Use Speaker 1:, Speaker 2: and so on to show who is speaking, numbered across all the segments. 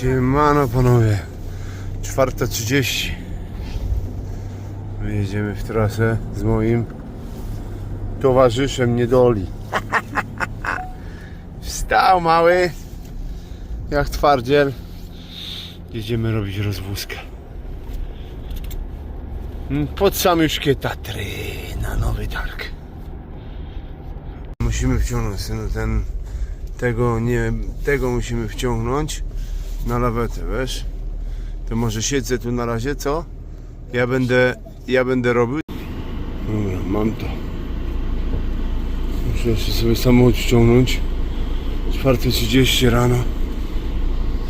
Speaker 1: Siemano panowie, 4.30 My jedziemy w trasę z moim towarzyszem niedoli. Wstał mały. Jak twardziel. Jedziemy robić rozwózkę. Mm, Pod samiuszkie Tatry na nowy targ. Musimy wciągnąć synu ten tego nie tego musimy wciągnąć na lawetę, wiesz? To może siedzę tu na razie, co? Ja będę ja będę robił. Dobra, mam to. Muszę jeszcze sobie samochód wciągnąć. 4.30 rano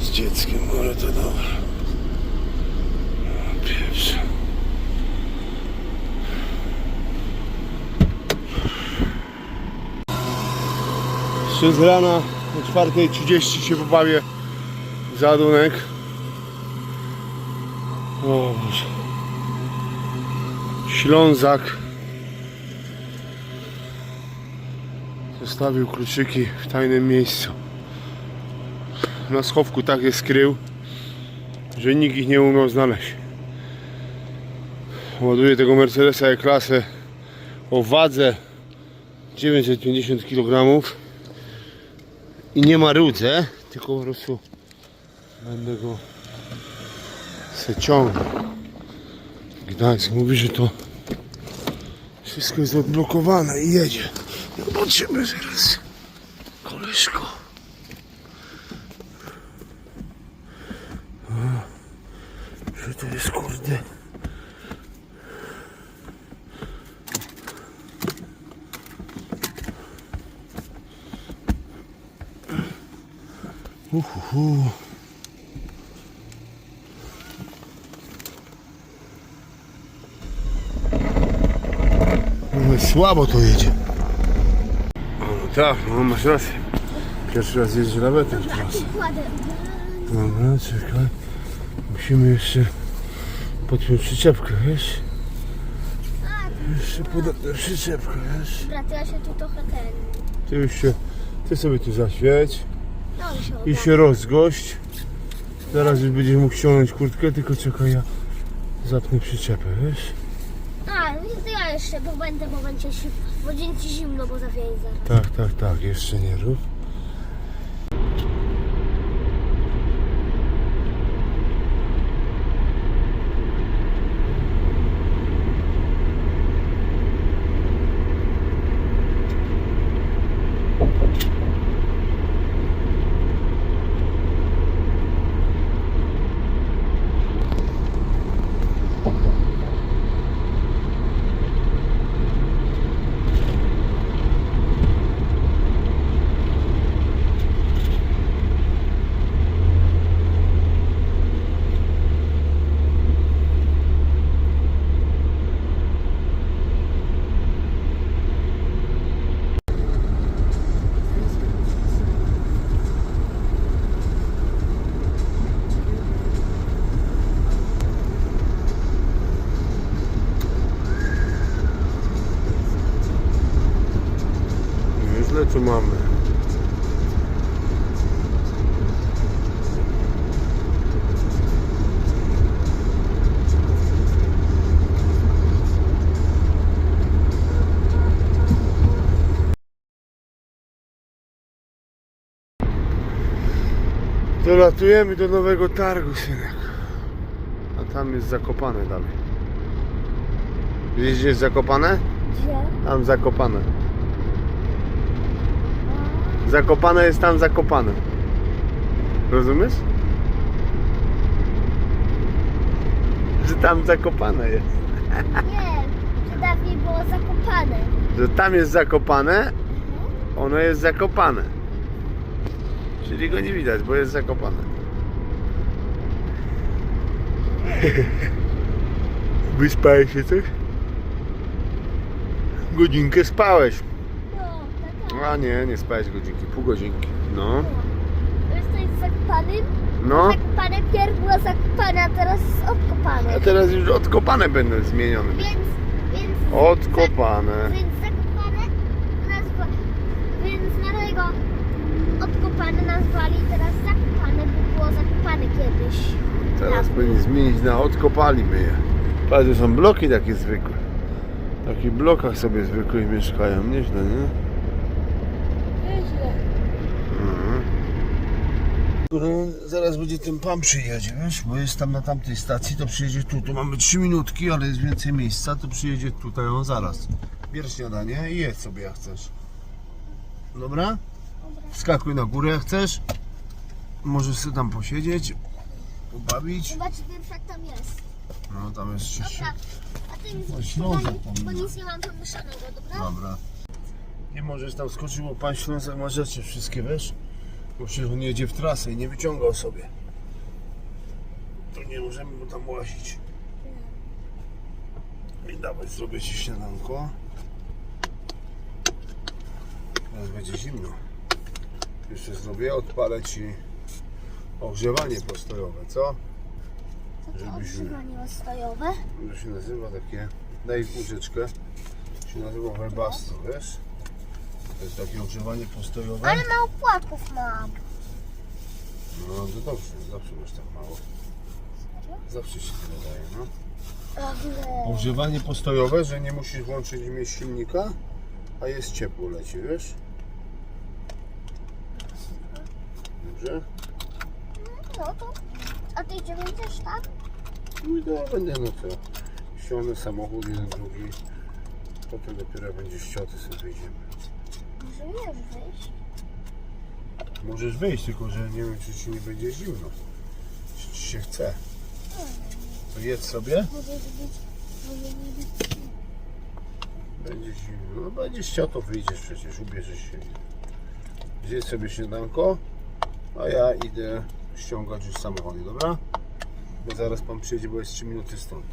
Speaker 1: z dzieckiem, ale to dobra. Pierwsze. Jeszcze z rana o 4.30 się pobawię w załadunek. O Boże. Ślązak zostawił kluczyki w tajnym miejscu. Na schowku tak je skrył, że nikt ich nie umiał znaleźć. Ładuję tego Mercedesa E-klasę o wadze 950 kg i nie ma rudze, tylko po prostu będę go se ciągnął. Gdańsk mówi, że to wszystko jest odblokowane i jedzie. Zobaczymy zaraz. Koleżko. O, Że to jest kurde. Uhuhu. No, słabo to jedzie. O, no tak, no masz rację. Pierwszy raz jeżdżę lawetą w trasę. Dobra, czekaj. Musimy jeszcze podpiąć przyczepkę, wiesz? Jeszcze podać przyczepkę, wiesz?
Speaker 2: Brat, ja się tu trochę ten...
Speaker 1: Ty już się, ty sobie tu zaświeć
Speaker 2: No i się
Speaker 1: i się rozgość. Zaraz już będziesz mógł ściągnąć kurtkę, tylko czekaj, ja zapnę przyczepę, wiesz?
Speaker 2: Jeszcze, bo będę, bo będzie, się, bo będzie zimno, bo zawieje zaraz.
Speaker 1: Tak, tak, tak, jeszcze nie rób. Tu mamy. Dolatujemy do nowego targu, synek. A tam jest zakopane dalej. Widzisz, gdzie jest zakopane?
Speaker 2: Gdzie?
Speaker 1: Tam zakopane. Zakopane jest tam zakopane. Rozumiesz? Że tam zakopane jest.
Speaker 2: Nie, zakopane.
Speaker 1: Że tam jest zakopane, ono jest zakopane. Czyli go nie widać, bo jest zakopane. Wyspałeś się coś? Godzinkę spałeś.
Speaker 2: No.
Speaker 1: A nie, nie spałeś godzinki, pół godzinki. No,
Speaker 2: To jest coś zakopanym?
Speaker 1: no.
Speaker 2: Zakopane pierw było zakopane, a teraz jest odkopane.
Speaker 1: A teraz już odkopane będą zmienione.
Speaker 2: Więc, więc...
Speaker 1: Odkopane.
Speaker 2: Więc zakopane nazwa... Więc na tego odkopane nazwali, teraz zakopane, bo było zakopane kiedyś.
Speaker 1: Teraz
Speaker 2: Tak.
Speaker 1: powinni zmienić na odkopaliby je. Patrz, to są bloki takie zwykłe. W takich blokach sobie zwykłych mieszkają, nieźle, nie?
Speaker 2: Nieźle.
Speaker 1: Mhm. No, zaraz będzie ten pan przyjedzie, wiesz, bo jest tam na tamtej stacji, to przyjedzie tu. Tu mamy 3 minutki, ale jest więcej miejsca, to przyjedzie tutaj, on zaraz. Bierz śniadanie i jedz sobie jak chcesz. Dobra? Wskakuj na górę jak chcesz. Możesz sobie tam posiedzieć, pobawić.
Speaker 2: Zobaczcie pierwszy jak tam jest.
Speaker 1: No tam jest jeszcze...
Speaker 2: Dobra. A ty nic,
Speaker 1: O,
Speaker 2: bo,
Speaker 1: tam
Speaker 2: nic nie mam pomieszanego, dobra?
Speaker 1: Dobra. Nie możesz tam skoczyć, bo pan Ślązak ma rzeczy wszystkie, wiesz? Bo przecież on jedzie w trasę i nie wyciągał sobie. To nie możemy mu tam łazić. I dawaj, zrobię ci śniadanko. Teraz będzie zimno. Jeszcze zrobię, odpalę ci ogrzewanie postojowe, co?
Speaker 2: Co to
Speaker 1: Żebyś-
Speaker 2: odgrzewanie ostojowe?
Speaker 1: To się nazywa takie, daj łyżeczkę, się nazywa webasto, wiesz? To jest takie ogrzewanie postojowe.
Speaker 2: Ale mało płatków mam.
Speaker 1: No to dobrze, zawsze masz tak mało. Zawsze się tyle daje, no.
Speaker 2: Ale...
Speaker 1: Ogrzewanie postojowe, że nie musisz włączyć mieć silnika, a jest ciepło leci, wiesz? Dobrze?
Speaker 2: No to... A ty idziemy też tam?
Speaker 1: No i to będę, no to ściągnę samochód, jeden, drugi. Potem dopiero będziesz chciał, to sobie wyjdziemy.
Speaker 2: Może już wyjść.
Speaker 1: Możesz wyjść, tylko że nie wiem, czy ci nie będzie zimno. Czy ci się chce. To jedz sobie. Będzie zimno. No będziesz to wyjdziesz przecież, ubierzesz się. Zjedz sobie śniadanko, a ja idę ściągać już samochody, dobra? Bo zaraz pan przyjedzie, bo jest 3 minuty stąd.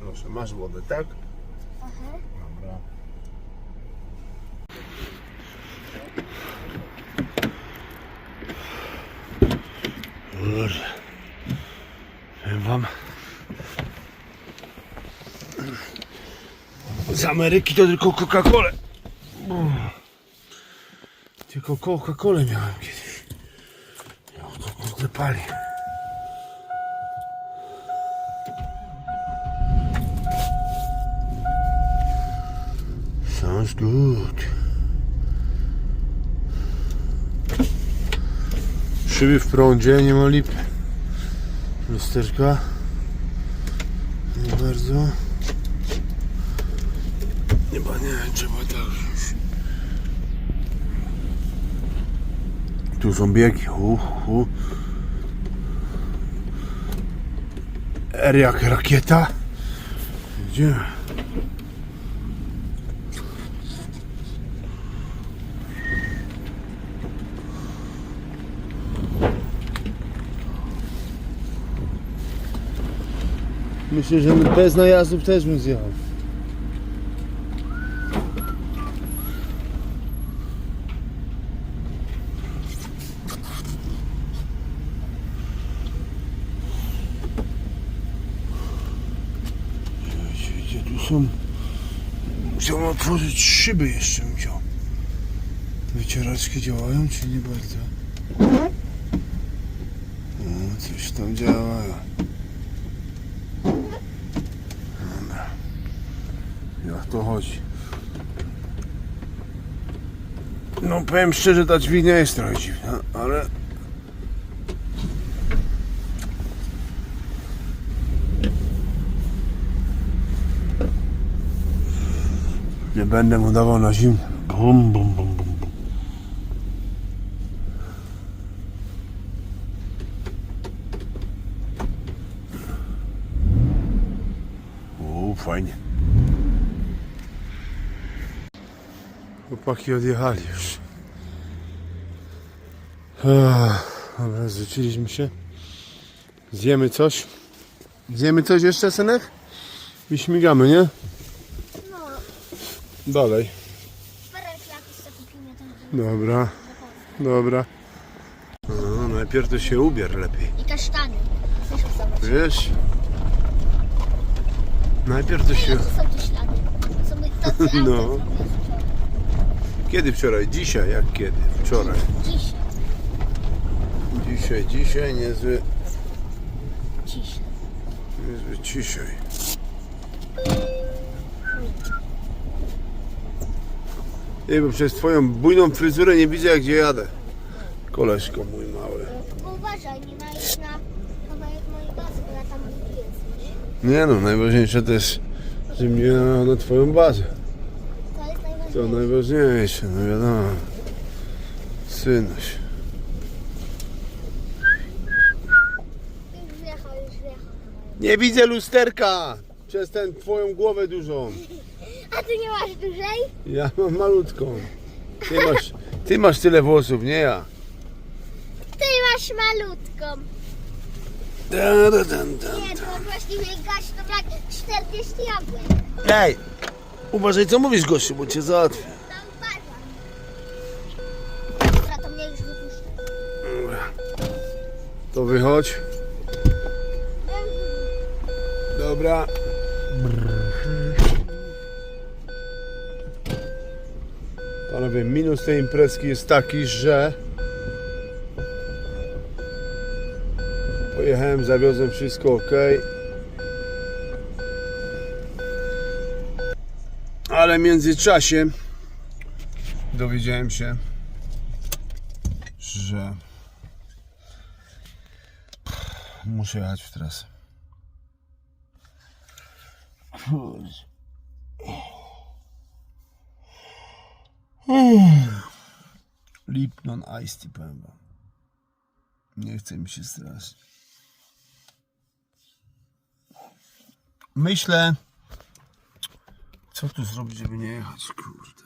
Speaker 1: Proszę, masz wodę, tak?
Speaker 2: Aha.
Speaker 1: Dobra. Kurde. Powiem wam. Z Ameryki to tylko Coca-Colę. Tylko Coca-Colę miałem kiedyś. Ja to kurde pali. Sounds good. Szyby w prądzie, nie ma lipy. Lusterka. Nie bardzo. Chyba nie trzeba tak wziąć. Tu są biegi. Uh, uh. R jak rakieta. Idziemy. Myślę, że bez najazdów też bym zjechał. Gdzie, tu są? Musiałem otworzyć szyby jeszcze musiał. Wycieraczki działają czy nie bardzo? No, coś tam działa. Jak to chodzi? No powiem szczerze, ta dźwignia jest trochę dziwna, ale... Nie będę mu dawał na zimno. Bum, bum, bum. O, fajnie. Chłopaki odjechali już. Ech, Dobra, zrzuciliśmy się. Zjemy coś. Zjemy coś jeszcze, synek? I śmigamy, nie?
Speaker 2: No,
Speaker 1: Dalej. Dobra, dobra. No, najpierw to się ubier lepiej.
Speaker 2: I kasztany.
Speaker 1: Wiesz? Najpierw to się...
Speaker 2: Są ślady? Są
Speaker 1: No. Kiedy wczoraj? Dzisiaj, jak kiedy? Wczoraj.
Speaker 2: Dzisiaj.
Speaker 1: Dzisiaj, dzisiaj, niezły,
Speaker 2: Dzisiaj.
Speaker 1: niezły dzisiaj. Nie, bo przez twoją bujną fryzurę nie widzę, jak gdzie jadę. Koleżko mój mały.
Speaker 2: Uważaj, nie najedź na kawałek mojej bazy, bo ja tam nie jesteś.
Speaker 1: Nie no, najważniejsze też, że mnie na, na twoją bazę.
Speaker 2: To najważniejsze.
Speaker 1: no wiadomo. Synuś.
Speaker 2: Już wjechał, już wjechał.
Speaker 1: Nie widzę lusterka! Przez tę twoją głowę dużą.
Speaker 2: A ty nie masz dużej?
Speaker 1: Ja mam malutką. Ty masz, ty masz tyle włosów, nie ja.
Speaker 2: Ty masz malutką.
Speaker 1: Da, da, dan, dan.
Speaker 2: Nie, to właściwie gaś to tak 40 jabłek.
Speaker 1: Ej, uważaj co mówisz gościu, bo cię załatwię.
Speaker 2: To uważaj. Dobra, to mnie już wypuszcza.
Speaker 1: To wychodź. Dobra. Panowie, minus tej imprezki jest taki, że pojechałem, zawiozłem wszystko ok. Ale w międzyczasie dowiedziałem się, że muszę jechać w trasę. Lipnon Ice Tea powiem wam. Nie chce mi się strasznie. Myślę, co tu zrobić, żeby nie jechać, kurde.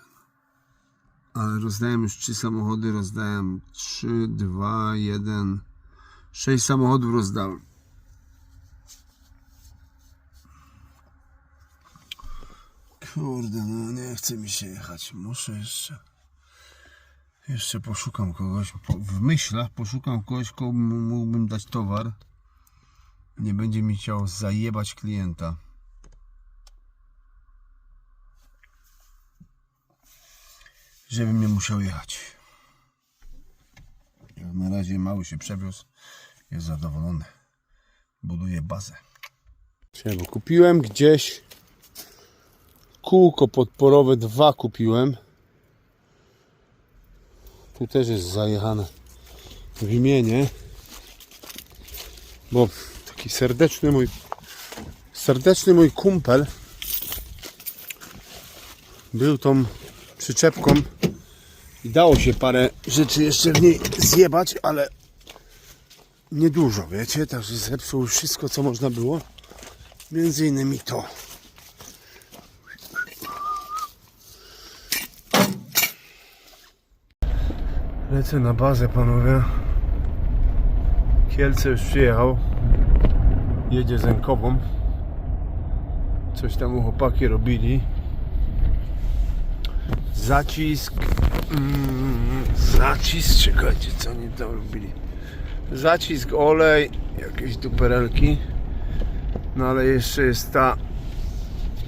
Speaker 1: Ale rozdałem już trzy samochody, rozdałem trzy, dwa, jeden, sześć samochodów rozdałem. Kurde, no nie chce mi się jechać. Muszę jeszcze. Jeszcze poszukam kogoś. Po, w myślach poszukam kogoś, komu mógłbym dać towar. Nie będzie mi chciał zajebać klienta. Żebym nie musiał jechać. Na razie mały się przewiózł. Jest zadowolony. Buduje bazę. Bo kupiłem gdzieś kółko podporowe dwa kupiłem. Tu też jest zajechane w imienie. Bo taki serdeczny mój serdeczny mój kumpel był tą przyczepką i dało się parę rzeczy jeszcze w niej zjebać, ale niedużo, wiecie, także zepsuł wszystko co można było. Między innymi to. Lecę na bazę, panowie. Kielce już przyjechał. Jedzie z Enkową. Coś tam u chłopaki robili. Zacisk. Mm, zacisk, czekajcie, co oni tam robili. Zacisk, olej, jakieś duperelki. No ale jeszcze jest ta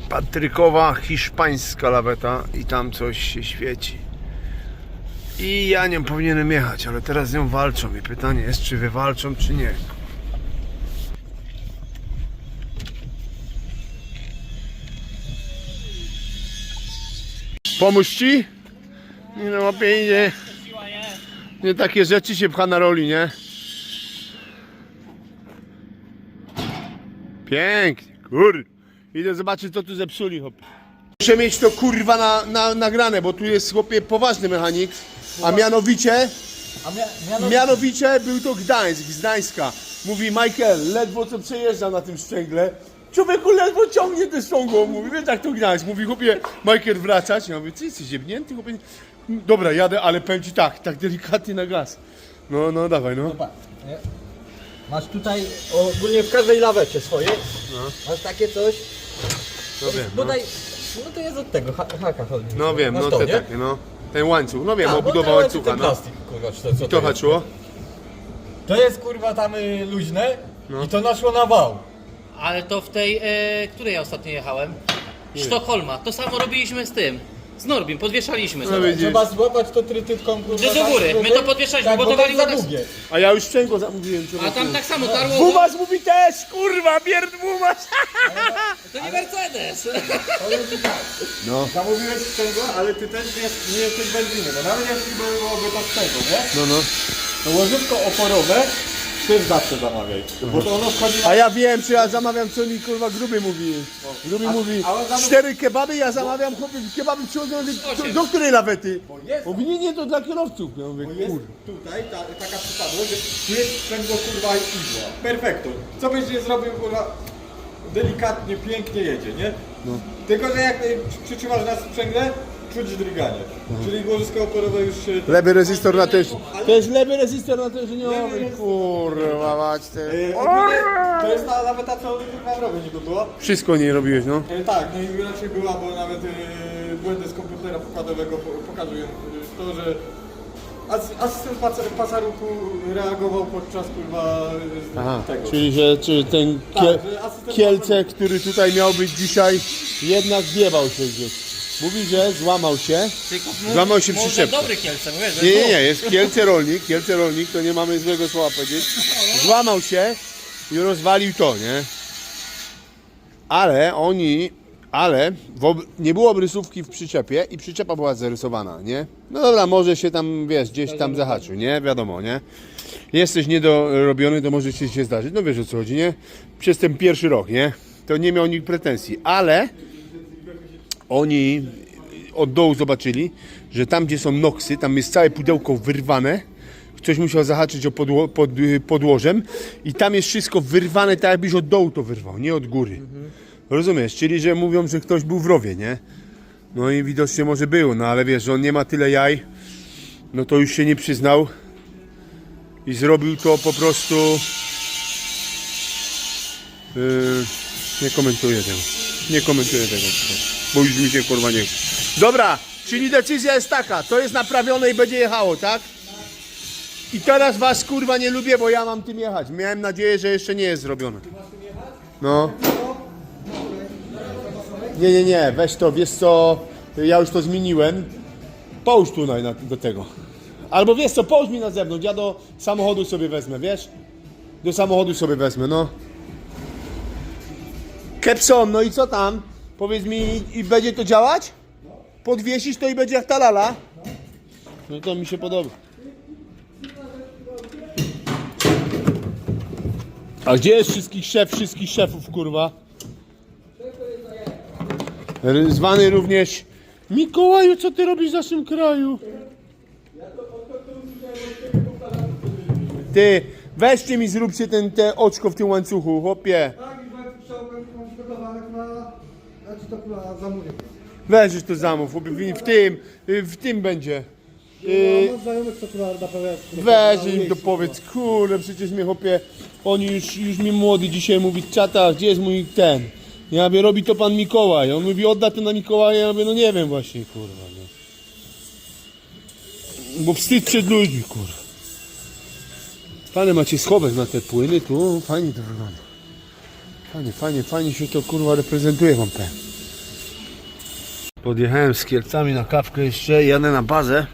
Speaker 1: patrykowa hiszpańska laweta i tam coś się świeci. I ja nią powinienem jechać, ale teraz z nią walczą i pytanie jest, czy wywalczą, czy nie. Pomóż ci? Nie no, łapie. Nie takie rzeczy się pcha na roli, nie? Pięknie, kur. Idę zobaczyć, co tu zepsuli, chłopie. Muszę mieć to kurwa na, na, nagrane, bo tu jest chłopie poważny mechanik, a mianowicie,
Speaker 3: A mia, mianowicie,
Speaker 1: mianowicie był to Gdańsk, z Gdańska. Mówi Michael, ledwo co przejeżdżam na tym sprzęgle, Człowieku ledwo ciągnie te ściągło, mówi, wiesz jak to gnać, mówi chłopie, Michael wracać, ja mówię, ty jesteś ziebnięty, chłopie, dobra, jadę, ale powiem ci tak, tak delikatnie na gaz. No, no, dawaj, no.
Speaker 3: Nie? Masz tutaj ogólnie w każdej lawecie swojej. Masz takie coś.
Speaker 1: No wiem, no.
Speaker 3: Bodaj. No to jest od tego, ha- haka chodzi.
Speaker 1: No wiem, no
Speaker 3: sto,
Speaker 1: te
Speaker 3: nie?
Speaker 1: takie, no. Ten łańcuch, no wiem,
Speaker 3: Tak, bo
Speaker 1: obudowa
Speaker 3: to
Speaker 1: łańcucha,
Speaker 3: ten
Speaker 1: no.
Speaker 3: plastik, kurwa, czy to, co
Speaker 1: I
Speaker 3: to
Speaker 1: to
Speaker 3: jest?
Speaker 1: haczyło?
Speaker 3: To jest kurwa tam y, luźne
Speaker 1: No.
Speaker 3: i to naszło na wał.
Speaker 4: Ale to w tej, e, której ja ostatnio jechałem? Sztokholma. To samo robiliśmy z tym. Z Norbim, podwieszaliśmy
Speaker 1: No
Speaker 4: sobie.
Speaker 1: widzisz.
Speaker 3: Trzeba złapać to trytytką kurwa.
Speaker 4: Do- do
Speaker 3: tak,
Speaker 4: góry. My to podwieszaliśmy,
Speaker 3: tak,
Speaker 4: bo to
Speaker 3: to
Speaker 4: waliło
Speaker 3: za
Speaker 4: nas-
Speaker 3: długie.
Speaker 1: A ja już sprzęgło zamówiłem,
Speaker 4: A tam tak samo tarło.
Speaker 1: Bumas mówi też, kurwa, bierd Bumas!
Speaker 4: To nie Mercedes.
Speaker 1: No,
Speaker 3: Zamówiłeś sprzęgło, ale ty też nie, nie jesteś benzyny, bo nawet jeśli byłoby to sprzęgło, nie?
Speaker 1: no, no.
Speaker 3: To łożywko oporowe też zawsze zamawiaj. Bo to ono wchodzi
Speaker 1: A ja wiem, czy ja zamawiam, co mi kurwa gruby mówi. Gruby mówi, cztery kebaby, ja zamawiam, chłopie, kebaby przychodzą, do, do której lawety?
Speaker 3: jest-
Speaker 1: Mówi, nie, nie, to dla kierowców. Ja mówię,
Speaker 3: jest
Speaker 1: kurwa.
Speaker 3: tutaj ta, taka przypadłość, że tu jest sprzęgło kurwa i igła. Perfekto. Co byś nie zrobił kurwa, delikatnie, pięknie jedzie, nie? Tylko, że jak y, przytrzymasz na sprzęgle, czuć drganie. Czyli łożysko oporowe już się...
Speaker 1: Lewy rezystor na też. To jest lewy rezystor na teżniowy,
Speaker 3: Lewy
Speaker 1: kurwa mać te.
Speaker 3: Y, ogólnie to jest nawet ta, co kurwa robię niby było.
Speaker 1: Wszystko nie robiłeś, no.
Speaker 3: E, Tak, no i raczej była, bo nawet y, błędy z komputera pokładowego po- pokazują y, to, że as, asystent pac- pasaruku reagował podczas kurwa
Speaker 1: Aha,
Speaker 3: tego.
Speaker 1: czyli że czy ten
Speaker 3: Tak,
Speaker 1: kie,
Speaker 3: że asystent
Speaker 1: Kielce, który tutaj miał być dzisiaj, jednak zjebał się gdzieś. Mówi, że złamał się. Złamał się
Speaker 4: Może dobry kielce, bo wiesz, że
Speaker 1: Nie, nie, nie, jest Kielce rolnik, Kielce rolnik, to nie mamy złego słowa powiedzieć. Złamał się i rozwalił to, nie? Ale oni, ale w ob- nie było obrysówki w przyczepie i przyczepa była zarysowana, nie? No dobra, może się tam, wiesz, gdzieś tam zahaczył, nie? Wiadomo, nie? Jesteś niedorobiony, to może ci się zdarzyć, no wiesz o co chodzi, nie? Przez ten pierwszy rok, nie? To nie miał nikt pretensji, ale oni od dołu zobaczyli, że tam gdzie są noksy, tam jest całe pudełko wyrwane. Ktoś musiał zahaczyć o podło, pod, y, podłożem i tam jest wszystko wyrwane tak jakbyś od dołu to wyrwał, nie od góry. Rozumiesz? Czyli, że mówią, że ktoś był w rowie, nie? No i widocznie może był, no ale wiesz, że on nie ma tyle jaj, no to już się nie przyznał i zrobił to po prostu... Yy, nie komentuję tego. Nie komentuję tego, bo już mi się kurwa nie chce. Dobra, czyli decyzja jest taka, to jest naprawione i będzie jechało, tak? I teraz was kurwa nie lubię, bo ja mam tym jechać. Miałem nadzieję, że jeszcze nie jest zrobione. No. Nie, nie, nie, weź to, wiesz co, ja już to zmieniłem. Połóż tutaj na, do tego. Albo wiesz co, połóż mi na zewnątrz, ja do samochodu sobie wezmę, wiesz? Do samochodu sobie wezmę, no. Kepson, no i co tam? Powiedz mi, i będzie to działać? Podwiesisz to i będzie jak ta lala? No to mi się podoba. A gdzie jest wszystkich szef, wszystkich szefów, kurwa? Zwany również Mikołaju, co ty robisz w naszym kraju? Ty, weźcie mi, zróbcie ten, te oczko w tym łańcuchu, chłopie.
Speaker 5: Tak, i tak chciałbym mam przygotowane na, znaczy to.
Speaker 1: Weź to zamów, w w tym, w tym będzie. Y,
Speaker 5: Mam znajomych, co tu naprawiają.
Speaker 1: Weź im to powiedz, kurde, przecież mnie chłopie, oni już, już mi młody dzisiaj mówi, czata, gdzie jest mój ten? Ja mówię, robi to pan Mikołaj. On mówi, odda to na Mikołaja, ja mówię, no nie wiem właśnie, kurwa, no. Bo wstyd przed ludźmi, kurwa. Fajne macie schowek na te płyny, tu fajnie to wygląda. Fajnie, fajnie, fajnie się to kurwa reprezentuje wam powiem. Podjechałem z Kielcami na kawkę jeszcze, jadę na bazę,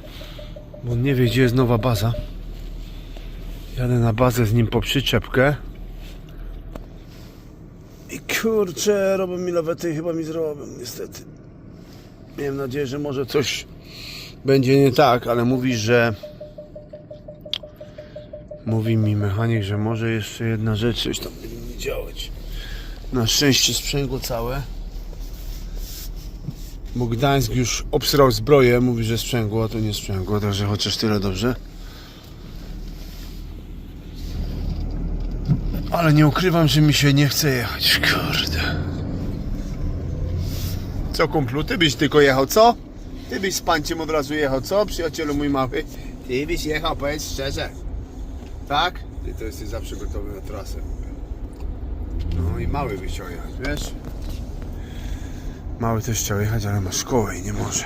Speaker 1: bo nie wie gdzie jest nowa baza. Jadę na bazę z nim po przyczepkę. I kurczę, robią mi lawety i chyba mi zrobią, niestety. Miałem nadzieję, że może coś będzie nie tak, ale mówi, że mówi mi mechanik, że może jeszcze jedna rzecz coś tam będzie działać. Na szczęście sprzęgło całe. Bo Gdańsk już obsrał zbroję, mówi, że sprzęgło, a to nie sprzęgło, także chociaż tyle dobrze. Ale nie ukrywam, że mi się nie chce jechać, kurde. Co kumplu, ty byś tylko jechał, co? Ty byś z panciem od razu jechał, co? Przyjacielu mój mały. Ty byś jechał, powiedz szczerze. Tak? Ty to jesteś zawsze gotowy na trasę. No i mały byś chciał jechać, wiesz? Mały też chciał jechać, ale ma szkołę i nie może.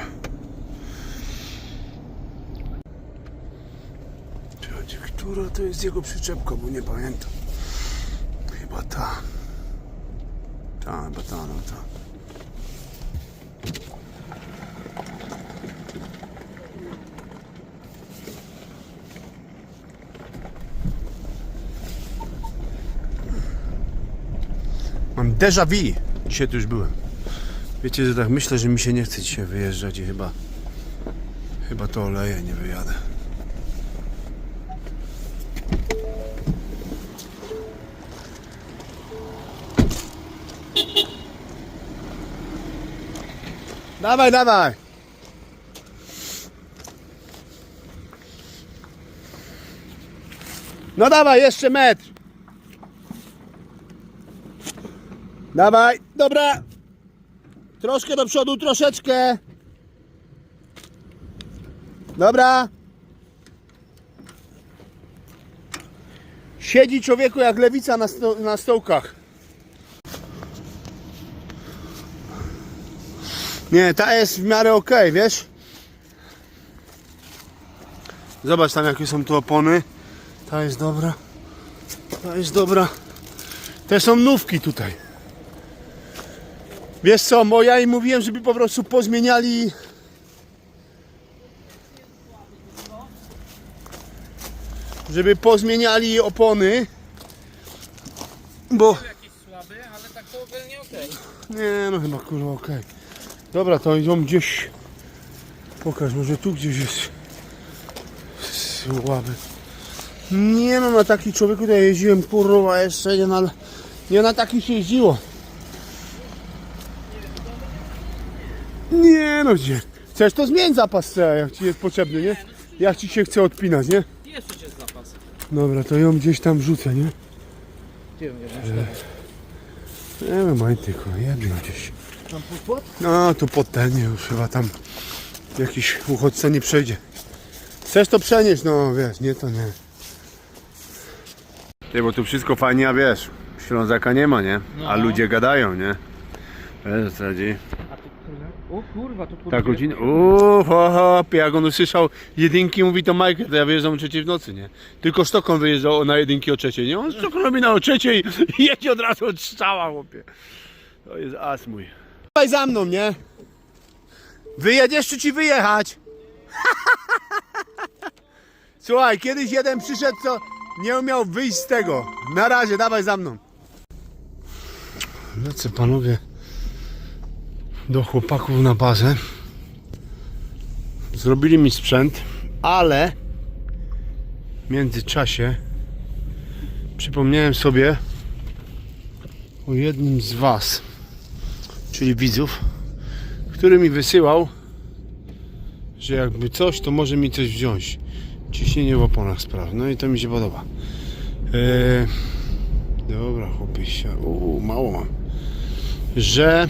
Speaker 1: Czekajcie, która to jest jego przyczepka, bo nie pamiętam. Chyba ta. Ta, chyba ta, no ta. Mam déjà vu. Dzisiaj tu już byłem. Wiecie, że tak myślę, że mi się nie chce dzisiaj wyjeżdżać i chyba chyba to oleję, nie wyjadę. Dawaj, dawaj! No dawaj, jeszcze metr! Dawaj, dobra! Troszkę do przodu, troszeczkę! Dobra! Siedzi człowieku jak lewica na, sto, na stołkach. Nie, ta jest w miarę ok, wiesz? Zobacz tam jakie są tu opony. Ta jest dobra. Ta jest dobra. Te są nówki tutaj. Wiesz co, bo ja im mówiłem, żeby po prostu pozmieniali żeby pozmieniali opony bo
Speaker 4: Jakiś słaby, ale tak to ogólnie okej.
Speaker 1: Nie, no chyba kurwa okej. Dobra, to idą gdzieś. Pokaż, może tu gdzieś jest słaby. Nie no, na taki człowieku to ja jeździłem kurwa jeszcze nie na, nie na takich się jeździło. Nie no gdzie? Chcesz to zmień zapas jak ci jest potrzebny, nie? Jak ci się chce odpinać, nie?
Speaker 4: Jest przecież zapas.
Speaker 1: Dobra, to ją gdzieś tam wrzucę, nie?
Speaker 4: Gdzie
Speaker 1: Nie wiem, maj tylko, jedno gdzieś. No, tu pod ten nie, już chyba tam jakiś uchodźca nie przejdzie. Chcesz to przenieść? No wiesz, nie to nie. Ty, bo tu wszystko fajnie, a wiesz, Ślązaka nie ma, nie? A ludzie gadają, nie? Wiesz co chodzi?
Speaker 4: O kurwa, to
Speaker 1: Ta godzina, uuu, ho, ho, jak on usłyszał jedynki, mówi to Michael, to ja wyjeżdżam o trzeciej w nocy, nie? Tylko Sztokholm wyjeżdżał na jedynki o trzeciej, nie? On Sztokholm robi na o trzeciej i jedzie od razu od strzała, chłopie. To jest as mój. Dawaj za mną, nie? Wyjedziesz czy ci wyjechać? Słuchaj, kiedyś jeden przyszedł, co nie umiał wyjść z tego. Na razie, dawaj za mną. Lecę panowie do chłopaków na bazę. Zrobili mi sprzęt, ale w międzyczasie przypomniałem sobie o jednym z Was, czyli widzów, który mi wysyłał, że jakby coś, to może mi coś wziąć. Ciśnienie w oponach spraw. No i to mi się podoba. Eee, dobra, chłopie, się- uuu, mało mam. Że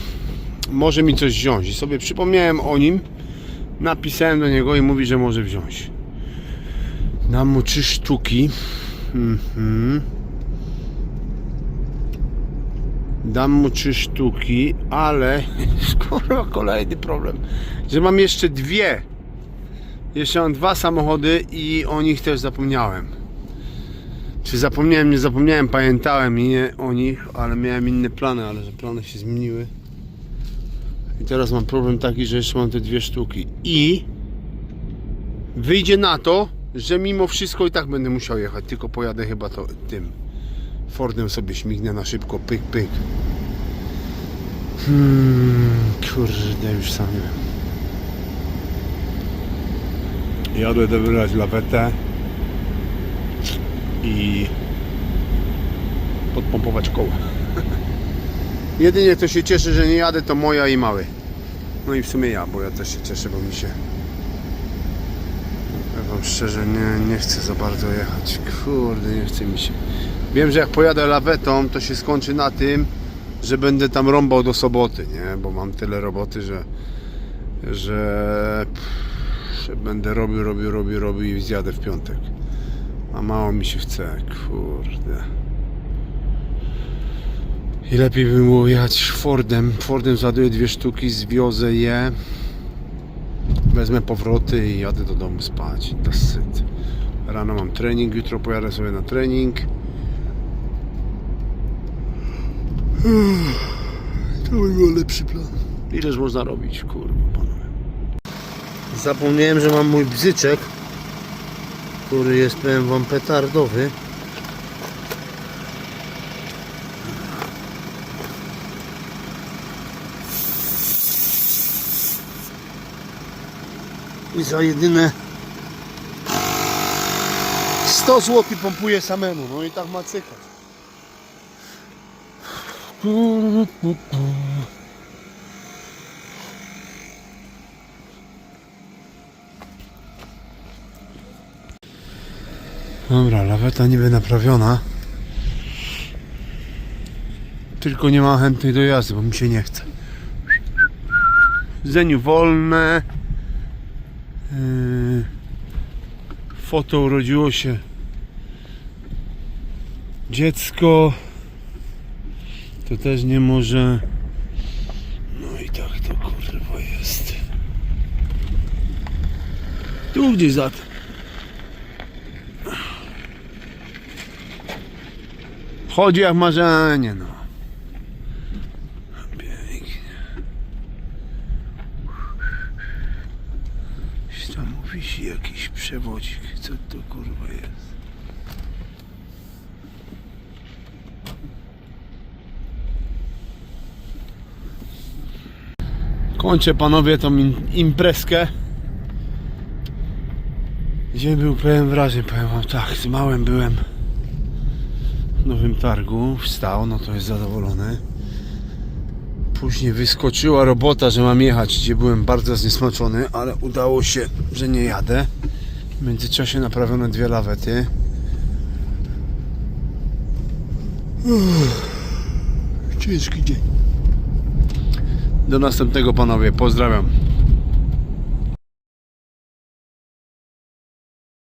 Speaker 1: może mi coś wziąć. I sobie przypomniałem o nim, napisałem do niego i mówi, że może wziąć. Dam mu trzy sztuki. Mhm. Dam mu trzy sztuki, ale kurwa kolejny problem, że mam jeszcze dwie. Jeszcze mam dwa samochody i o nich też zapomniałem. Czy zapomniałem, nie zapomniałem, pamiętałem nie o nich, ale miałem inne plany, ale że plany się zmieniły. I teraz mam problem taki, że jeszcze mam te dwie sztuki. I wyjdzie na to, że mimo wszystko i tak będę musiał jechać, tylko pojadę chyba to tym Fordem sobie śmignę na szybko, pyk, pyk. Hmm, kurde, już sam nie wiem. Jadę wybrać lawetę i podpompować koło. Jedynie to się cieszę, że nie jadę, to moja i mały. No i w sumie ja, bo ja też się cieszę, bo mi się... Ja wam szczerze, nie, nie chcę za bardzo jechać. Kurde, nie chce mi się. Wiem, że jak pojadę lawetą, to się skończy na tym, że będę tam rąbał do soboty, nie? Bo mam tyle roboty, że że, że będę robił, robił, robił, robił i zjadę w piątek. A mało mi się chce, kurde. I lepiej by było jechać Fordem. Fordem załaduję dwie sztuki, zwiozę je. Wezmę powroty i jadę do domu spać. Dosyć. Rano mam trening, jutro pojadę sobie na trening. To by był lepszy plan. Ileż można robić, kurwa, panowie. Zapomniałem, że mam mój bzyczek, który jest, powiem wam, petardowy. Za jedyne 100 zł pompuje samemu, no i tak ma cykać. Dobra, laweta niby naprawiona. Tylko nie ma chętnych do jazdy, bo mi się nie chce. Zeniu wolne. Yy, Foto urodziło się dziecko. To też nie może. No i tak to kurwa jest. Tu gdzieś za tym. Chodzi jak marzenie, no. Pięknie. Gdzieś Tam wisi jakiś przewodzik. Co to kurwa jest? Kończę panowie tą im imprezkę. Gdzie był pełen wrażeń, powiem wam tak, z małym byłem w nowym targu, wstał, no to jest zadowolony. Później wyskoczyła robota, że mam jechać, gdzie byłem bardzo zniesmaczony, ale udało się, że nie jadę. W międzyczasie naprawiono dwie lawety. Uff, ciężki dzień. Do następnego panowie, pozdrawiam.